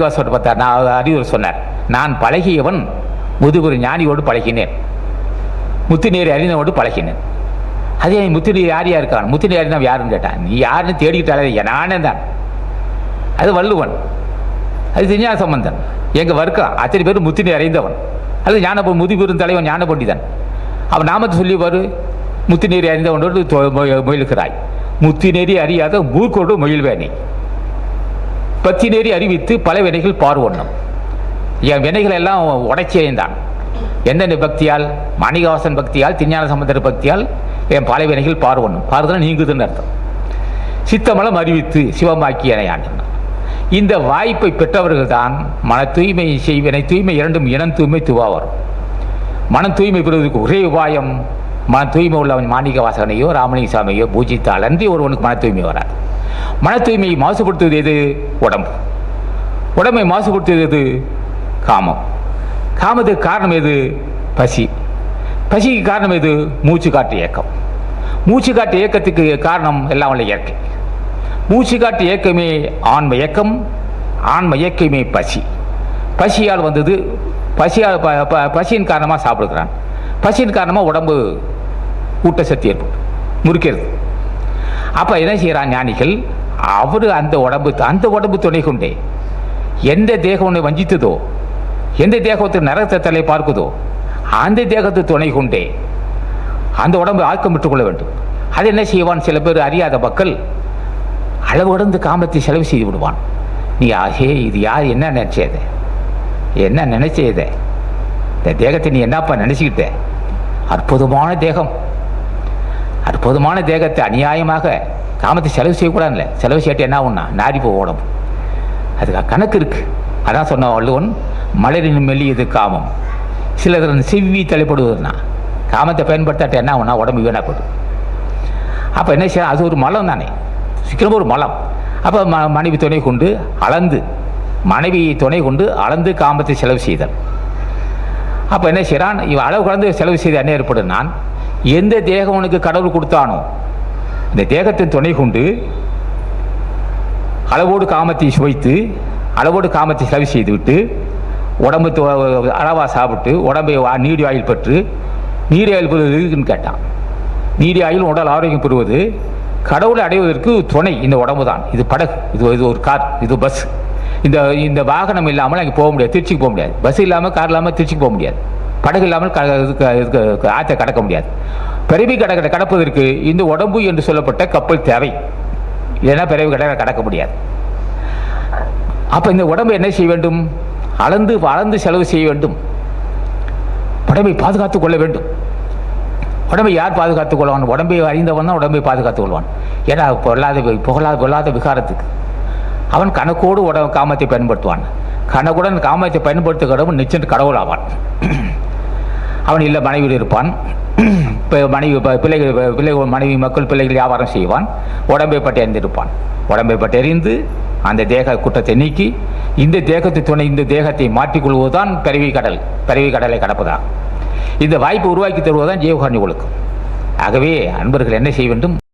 வாசோட பார்த்தார் நான் அறிவுரை சொன்னார் நான் பழகியவன் முதுகுரு ஞானியோடு பழகினேன் முத்துநீர் அறிந்தவோடு பழகினேன் அதே முத்துநீர் யார் யார் இருக்கான் முத்துநீர் அறிந்தவன் யாருன்னு கேட்டான் நீ யாருன்னு தேடிக்கிட்டாலே நானே தான் அது வள்ளுவன் அது திருஞான சம்பந்தன் எங்க வர்க்கம் அத்தனை பேர் முத்துநீர் அறிந்தவன் அது ஞான முதுபெரும் தலைவன் ஞான பண்டிதன் அவன் நாமத்தை சொல்லி வரு முத்துநீர் அறிந்தவனோடு தொ- முயலுகிறாய் முத்துநெறி அறியாத மூர்க்கோடு முயல்வேனே பத்தி அறிவித்து பல வினைகள் பார்வண்ணம் என் வினைகள் எல்லாம் உடைச்சேந்தான் எந்தெந்த பக்தியால்? மாணிகவாசன் பக்தியால் திஞ்ஞான சம்பந்தர் பக்தியால் என் பல வினைகள் பார்வண்ணும் பார்வதுனா நீங்குதுன்னு அர்த்தம். சித்தமலம் அறிவித்து சிவமாக்கி எனையாண்டான் இந்த வாய்ப்பை பெற்றவர்கள் தான் மன தூய்மை செய்வினை தூய்மை இரண்டும் இனம் தூய்மை துவா வரும். மன தூய்மை பெறுவதற்கு ஒரே உபாயம் மன தூய்மை உள்ளவன் மாணிக வாசகனையோ ராமலிங்க சாமியோ பூஜித்தால் அன்றி ஒருவனுக்கு மன தூய்மை வராது. மன தூய்மையை மாசுபடுத்துவது எது? உடம்பு. உடம்பை மாசுபடுத்துவது எது? காமம். காமத்துக்கு காரணம் எது? பசி. பசிக்கு காரணம் எது? மூச்சு காட்டு இயக்கம். மூச்சு காட்டு இயக்கத்துக்கு காரணம் எல்லாம் உள்ள இயற்கை. மூச்சு காட்டு இயக்கமே ஆன்ம இயக்கம் ஆன்ம இயக்கமே பசி. பசியால் வந்தது பசியால் பசியின் காரணமாக சாப்பிடுக்கிறான் பசியின் காரணமாக உடம்பு ஊட்டச்சத்து ஏற்படும் முறிக்கிறது. அப்போ என்ன செய்கிறான் ஞானிகள்? அவர் அந்த உடம்பு அந்த உடம்பு துணை கொண்டே. எந்த தேகம் உன்னை வஞ்சித்ததோ எந்த தேகத்துக்கு நரகத்தை தலை பார்க்குதோ அந்த தேகத்தை துணை கொண்டே அந்த உடம்பை ஆக்கம் விட்டுக் கொள்ள வேண்டும். அது என்ன செய்வான்? சில பேர் அறியாத மக்கள் அளவு கடந்து காமத்தை செலவு செய்து விடுவான். நீ ஆஹே இது யார்? என்ன நினைச்சது என்ன நினைச்சது இந்த தேகத்தை நீ என்னப்பா நினைச்சுக்கிட்ட? அற்புதமான தேகம். அற்புதமான தேகத்தை அநியாயமாக காமத்தை செலவு செய்யக்கூடாதுல்ல செலவு செய்யிட்டு என்ன ஒன்றா நாரி போ உடம்பு அதுக்கு கணக்கு இருக்குது அதான் சொன்ன வள்ளுவன் மலரின் மெல்லியது காமம். சிலர் செவ்வி தலைப்படுவதுனா காமத்தை பயன்படுத்தாட்ட என்ன ஒன்றா உடம்பு வீணாப்படும் அப்போ என்ன செய்ய அது ஒரு மலம் தானே. சீக்கிரம் ஒரு மலம். அப்போ ம மனைவி துணை கொண்டு அளந்து மனைவி துணை கொண்டு அளந்து காமத்தை செலவு செய்தல். அப்போ என்ன செய்கிறான் இவன் அளவு கலந்து செலவு செய்து என்ன ஏற்படும் நான் எந்த தேகம் உனக்கு கடவுள் கொடுத்தானோ இந்த தேகத்தின் துணை கொண்டு அளவோடு காமத்தை சுவைத்து அளவோடு காமத்தை சவி செய்துவிட்டு உடம்பு அளவாக சாப்பிட்டு உடம்பை வா- நீடி ஆயில் பெற்று நீடி ஆயில் பெறுவது எதுக்குன்னு கேட்டான். நீடி ஆயில் உடல் ஆரோக்கியம் பெறுவது கடவுளை அடைவதற்கு துணை இந்த உடம்பு தான். இது படகு இது இது ஒரு கார் இது பஸ். இந்த இந்த வாகனம் இல்லாமல் அங்கே போக முடியாது திருச்சிக்கு போக முடியாது. பஸ் இல்லாமல் கார் இல்லாமல் திருச்சிக்கு போக முடியாது. படகு இல்லாமல் க இதுக்கு ஆற்றை கடக்க முடியாது. பிறவி கடக்க கடப்பதற்கு இந்த உடம்பு என்று சொல்லப்பட்ட கப்பல் தேவை. இல்லைன்னா பிறவி கடை கடக்க முடியாது. அப்போ இந்த உடம்பை என்ன செய்ய வேண்டும்? அளந்து அளந்து செலவு செய்ய வேண்டும். உடம்பை பாதுகாத்துக் கொள்ள வேண்டும். உடம்பை யார் பாதுகாத்துக் கொள்வான்? உடம்பை அறிந்தவன் தான் உடம்பை பாதுகாத்துக் கொள்வான். ஏன்னா பொல்லாத புகழாத பொல்லாத விகாரத்துக்கு. அவன் கணக்கோடு உட காமத்தை பயன்படுத்துவான். கணக்குடன் காமத்தை பயன்படுத்துகிறவன் நிச்சயம் கடவுள் ஆவான். அவன் இல்லை மனைவியில் இருப்பான். இப்போ மனைவி ப- பிள்ளைகள் பிள்ளைகள் மனைவி மக்கள் பிள்ளைகள் வியாபாரம் செய்வான். உடம்பை பட்டு அறிந்திருப்பான். உடம்பை பட்டு அறிந்து அந்த தேக குற்றத்தை நீக்கி இந்த தேகத்தை துணை இந்த தேகத்தை மாற்றிக்கொள்வதுதான் பிறவி கடல் பிறவி கடலை கடப்பதாக இந்த வாய்ப்பு உருவாக்கி தருவதுதான் ஜீவகாணி ஒழுக்கம் ஆகவே அன்பர்கள் என்ன செய்ய வேண்டும்?